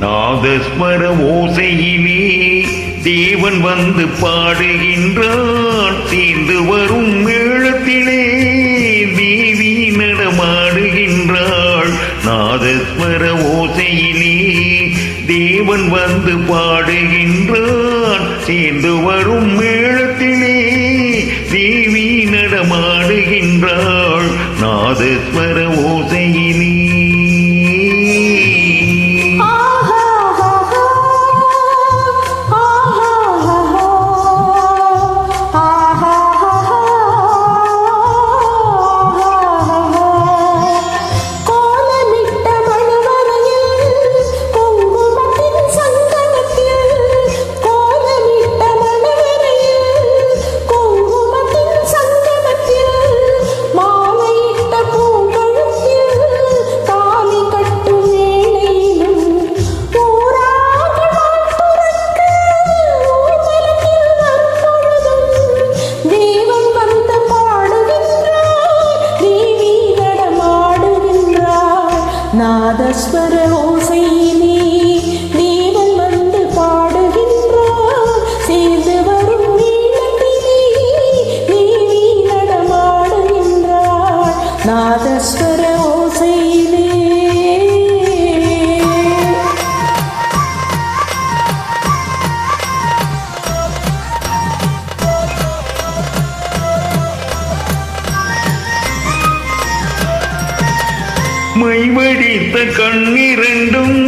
நாதஸ்மர ஓசையிலே தேவன் வந்து பாடுகின்றான். தீர்ந்து வரும் மேளத்திலே தேவி நடமாடுகின்றாள். நாதஸ்மர ஓசையிலே தேவன் வந்து பாடுகின்றான். சேர்ந்து வரும் மேளத்திலே தேவி நடமாடுகின்றாள். நாதஸ்மர ஓசையிலே நாதஸ்வர ஓசையிலே தேவன் வந்து பாடுகின்றார் சேர்ந்து வரும் நீளத்திலே தேவி நடமாடுகின்றார் நாதஸ்வர மைவடித்த கண்ணிரண்டும்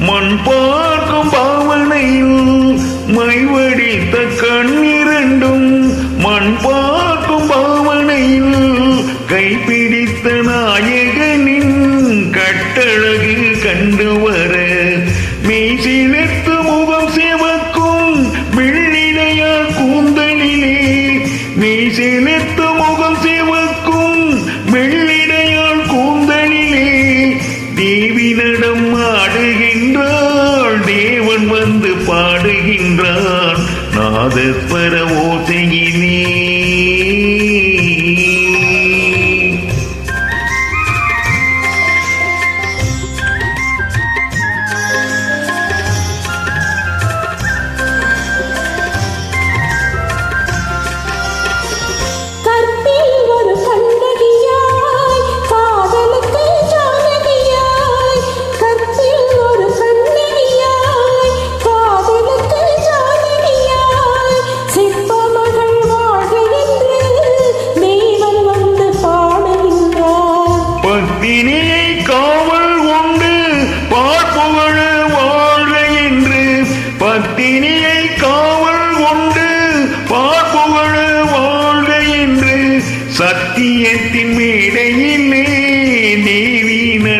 மண் பார்க்கும் பாவனையில் மைவடித்த கண்ணிரண்டும் மண் பார்க்கும் பாவனையில் கைப்பிடித்த நாயகனின் கட்டழகு கண்டு வர பாடுகின்றான் நாதஸ்வர ஓசையிலே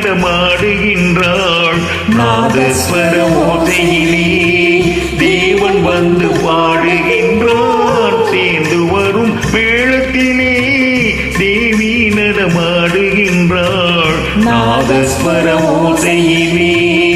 நடமாடுகின்றாள் நாதஸ்வர ஓசையிலே தேவன் வந்து பாடுகின்றான் சேர்ந்து வரும் மேளத்திலே தேவி நடமாடுகின்றாள். நாதஸ்வர ஓசையிலே